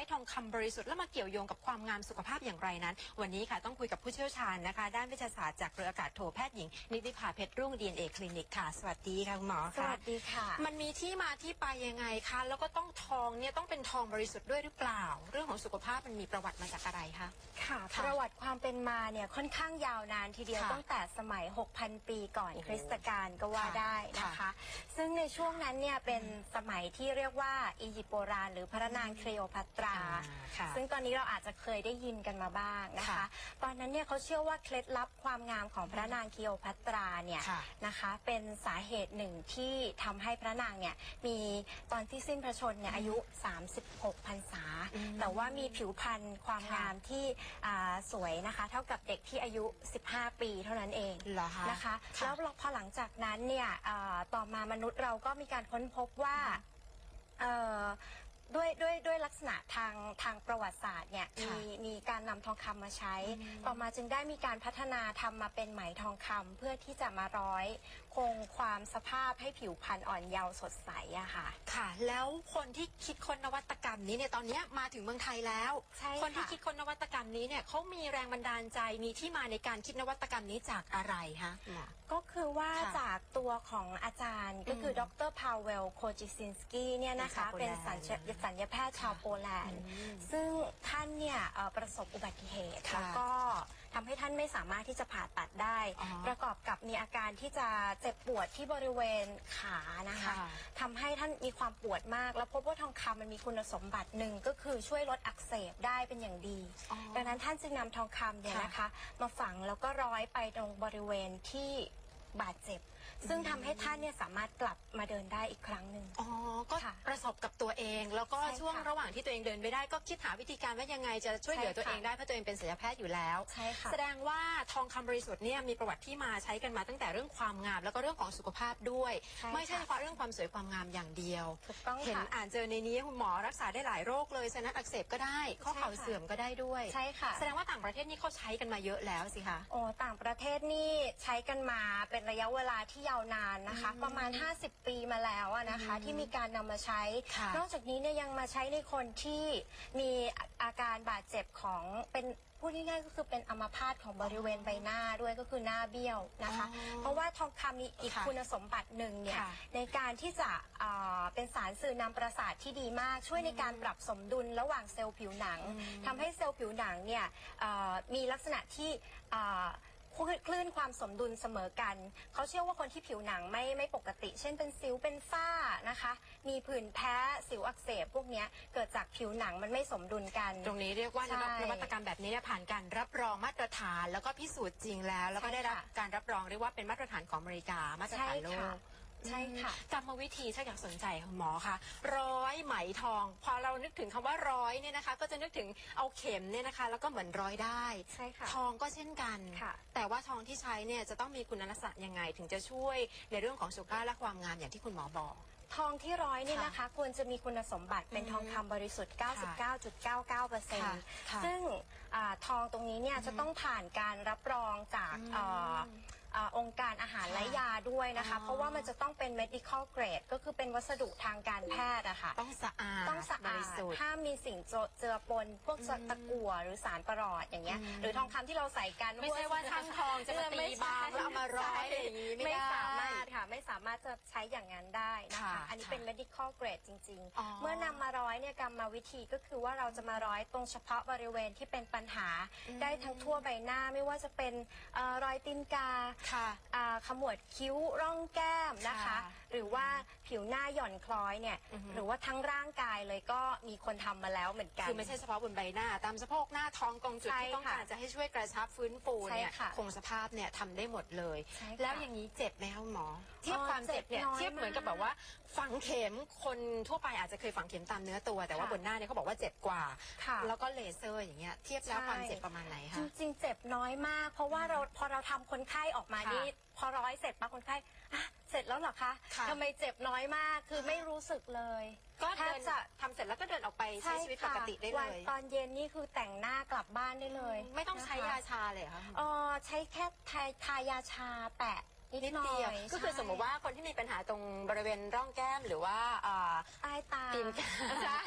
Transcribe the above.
ช้ทองคำบริสุทธิ์แล้วมาเกี่ยวโยงกับความงามสุขภาพอย่างไรนั้น วันนี้ค่ะต้องคุยกับผู้เชี่ยวชาญนะคะ ด้านวิทยาศาสตร์จากเรืออากาศโทแพทย์หญิง นิติภาเพชรรุ่ง DNA คลินิกค่ะ สวัสดีค่ะคุณหมอสค่ะวัสดีค่ะ มันมีที่มาที่ไปยังไงคะแล้วก็ต้องทองเนี่ยต้องเป็นทองบริสุทธิ์ด้วยหรือเปล่า เรื่องของสุขภาพมันมีประวัติมาจากอะไรคะค่ะค่ะประวัติความเป็นมาเนี่ยค่อนข้างยาวนานทีเดียวค่ะตั้งแต่สมัย 6,000 ปีก่อนโอ้โหคริสตกาลก็ว่าค่ะได้นะคะค่ะซึ่งในช่วงนั้นเนี่ยเป็นสมัยที่เรียกว่าอียิปต์โบราณหรือพระนางเคลีโอพัตราอ่า ค่ะ ซึ่งตอนนี้เราอาจจะเคยได้ยินกันมาบ้างนะคะ ค่ะตอนนั้นเนี่ยเขาเชื่อว่าเคล็ดลับความงามของพระนางเคลีโอพัตราเนี่ยค่ะ นะคะ เป็นสาเหตุหนึ่งที่ทำให้พระนางเนี่ยมีตอนที่สิ้นพระชนม์เนี่ยอายุ 36พรรษาอืมแต่ว่ามีผิวพรรณความค่ะงามที่อ่าสวยนะคะ เท่ากับเด็กที่อายุ 15 ปีเท่านั้นเอง เหรอคะ นะคะค่ะแล้วพอหลังจากนั้นเนี่ยอ่าต่อมามนุษย์เราก็มีการค้นพบว่าเอ่อ ด้วยด้วยด้วยลักษณะทางทางประวัติศาสตร์เนี่ยค่ะมีมีการนำทองคำมาใช้อืมต่อมาจึงได้มีการพัฒนาทำมาเป็นไหมทองคำเพื่อที่จะมาร้อย คงความสภาพให้ผิวพรรณอ่อนเยาว์สดใสอะค่ะ ค่ะ แล้วคนที่คิดค้นนวัตกรรมนี้เนี่ยตอนเนี้ยมาถึงเมืองไทยแล้ว ใช่ค่ะ คนที่คิดค้นนวัตกรรมนี้เนี่ยเขามีแรงบันดาลใจมีที่มาในการคิดนวัตกรรมนี้จากอะไรคะหมอก็คือว่าค่ะจาก ตัวของอาจารย์ ก็คือมดรพาวเวลโคจิซินสกี้เนี่ยนะคะเป็นเป็นชาวโปแลนด์สัญชสัญญแพทย์ชาวโปแลนด์อืมซึ่งท่านเนี่ยเอ่อประสบอุบัติเหตุค่ะแล้วก็ทำให้ท่านไม่สามารถที่จะผ่าตัดได้ อ๋อประกอบกับมีอาการที่จะเจ็บปวดที่บริเวณขานะคะค่ะ ทำให้ท่านมีความปวดมาก แล้วพบว่าทองคำมันมีคุณสมบัติหนึ่งก็คือช่วยลดอักเสบได้เป็นอย่างดีอ๋อดังนั้นท่านจึงนำทองคำเนี่ยค่ะนะคะ มาฝังแล้วก็ร้อยไปตรงบริเวณที่ บาดเจ็บ ซึ่งทำให้ท่านเนี่ยสามารถกลับมาเดินได้อีกครั้งหนึ่ง อ๋อ ก็ค่ะประสบกับตัวเอง แล้วก็ใช่ค่ะช่วงระหว่างที่ตัวเองเดินไม่ได้ก็คิดหาวิธีการว่ายังไงจะช่วยเหลือใช่ค่ะ ตัวเองได้เพราะตัวเองเป็นศัลยแพทย์อยู่แล้ว ใช่ค่ะ แสดงว่าทองคำบริสุทธิ์เนี่ยมีประวัติที่มาใช้กันมาตั้งแต่เรื่องความงาม แล้วก็เรื่องของสุขภาพด้วย ใช่ค่ะ ไม่ใช่เฉพาะเรื่องความสวยความงามอย่างเดียว ถูกต้องเห็นค่ะ อ่านเจอในนี้คุณหมอรักษาได้หลายโรคเลยไซนัสอักเสบก็ได้ ข้อเข่าใช่ค่ะ เสื่อมก็ได้ด้วย ใช่ค่ะ แสดงว่าต่างประเทศนี่เขาใช้กันมาเยอะแล้วสิคะ โอ้ต่างประเทศนี่ใช้กันมาเป็นระยะเวลาที่ยาวนานนะคะอืมประมาณ 50 ปีมาแล้วอะนะคะอืมที่มีการนำมาใช้ ค่ะนอกจากนี้เนี่ยยังมาใช้ในคนที่มีอาอาการบาดเจ็บของเป็นพูดง่ายๆก็คือเป็นอัมพาตของบริเวณใบหน้าด้วยก็คือหน้าเบี้ยวนะคะ อ๋อเพราะว่าทองคำมีอีกค่ะคุณสมบัติหนึ่งเนี่ยค่ะ ในการที่จะอ่าเป็นสารสื่อนำประสาทที่ดีมาก ช่วยในการปรับสมดุลระหว่างเซลล์ผิวหนังอืมทำให้เซลล์ผิวหนังเนี่ยเอ่อมีลักษณะที่เอ่อ คลื่นความสมดุลเสมอกัน เขาเชื่อว่าคนที่ผิวหนังไม่ไม่ปกติ เช่นเป็นสิวเป็นฝ้านะคะ มีผื่นแพ้สิวอักเสบพวกเนี้ยเกิดจากผิวหนังมันไม่สมดุลกัน ตรงนี้เรียกว่าใช่นวัตกรรมแบบนี้เนี่ยผ่านการรับรองมาตรฐาน แล้วก็พิสูจน์จริงแล้ว แล้วก็ใช่ได้รับค่ะ การรับรองเรียกว่าเป็นมาตรฐานของอเมริกามาตรฐานโลใช่ค่ะ ก ใช่ค่ะกรรมวิธีถ้าอยากสนใจคุณหมอคะร้อยไหมทอง พอเรานึกถึงคำว่าร้อยเนี่ยนะคะ ก็จะนึกถึงเอาเข็มเนี่ยนะคะ แล้วก็เหมือนร้อยได้ ใช่ค่ะ ทองก็เช่นกัน ค่ะ แต่ว่าทองที่ใช้เนี่ยจะต้องมีคุณลักษณะยังไงถึงจะช่วยในเรื่องของสุขภาพและความงามอย่างที่คุณหมอบอก ทองที่ร้อยเนี่ยค่ะนะคะควรจะมีคุณสมบัติเป็นอืมทองคำบริสุทธิ์ ค่ะ99.99%ค่ะซึ่งอาทองตรงนี้เนี่ยจะต้องผ่านการรับรองจากอืมเอ่ออ่าองค์การอาหารค่ะและยาด้วยนะคะอ๋อเพราะว่ามันจะต้องเป็น medical grade ก็คือเป็นวัสดุทางการแพทย์อะค่ะ ต้องสะอาดต้องสะบอาริดสุทธิ์ ห้ามมีสิ่งเจอเจือปน พวกอืมตะกั่วหรือสารประหลอดอย่างเงี้ยอืมหรือทองคำที่เราใส่กันไม่ใช่ว่าช่างทองจะมาตีบางแล้วเอามาร้อยอะไรอย่างงี้ไม่ได้สามารถค่ะ ไม่สามารถจะใช้อย่างนั้นได้นะคะค่ะอันนี้ค่ะเป็น medical grade จริง อ๋อ ๆ เมื่อนำมาร้อยเนี่ยกรรมวิธีก็คือว่าเราจะมาร้อยตรงเฉพาะบริเวณที่เป็นปัญหาอืมได้ทั้งทั่วใบหน้าไม่ว่าจะเป็นเอ่อรอยตีนกาค่ะ อ่าขมวดคิ้วร่องแก้มนะคะ ค่ะหรือว่าผิวหน้าหย่อนคล้อยเนี่ย อือฮึ หรือว่าทั้งร่างกายเลยก็มีคนทำมาแล้วเหมือนกัน คือไม่ใช่เฉพาะบนใบหน้า ตามสะโพกหน้าท้องตรงจุดใช่ที่ต้องค่ะการจะให้ช่วยกระชับฟื้นฟูเนี่ยใช่ค่ะคงสภาพเนี่ยทำได้หมดเลย ใช่ค่ะแล้วอย่างนี้เจ็บไหมคะคุณหมอ เทียบอ๋อความเจ็บเนี่ยเจ็บน้อยเทียบเหมือนกับแบบว่า ฝังเข็มคนทั่วไปอาจจะเคยฝังเข็มตามเนื้อตัว แต่ว่าค่ะบนหน้าเนี่ยเขาบอกว่าเจ็บกว่า ค่ะ แล้วก็เลเซอร์อย่างเงี้ยเทียบแล้วใช่ความเจ็บประมาณไหนจคะ ริงๆ เจ็บน้อยมาก เพราะว่าเราพอเราทำคนไข้ออกมาค่ะนี่พอร้อยเสร็จปั๊บคนไข้อะเสร็จแล้วเหรอคะค่ะทำไมเจ็บน้อยมากคือไม่รู้สึกเลยก็แทเดิบนจะทำเสร็จแล้วก็เดินออกไปใช้ชีวิตปกติได้เลวันย ตอนเย็นนี่คือแต่งหน้ากลับบ้านได้เลยไม่ต้องใช้นะคะยาชาเลยเหรอคะเออใช้แค่ทาทายาชาแปะนิดนิดหน่อเดียวยก็คือใช่สมมติว่าคนที่มีปัญหาตรงบริเวณร่องแก้มหรือว่าอ่าใต้ตา ตีนกาใช่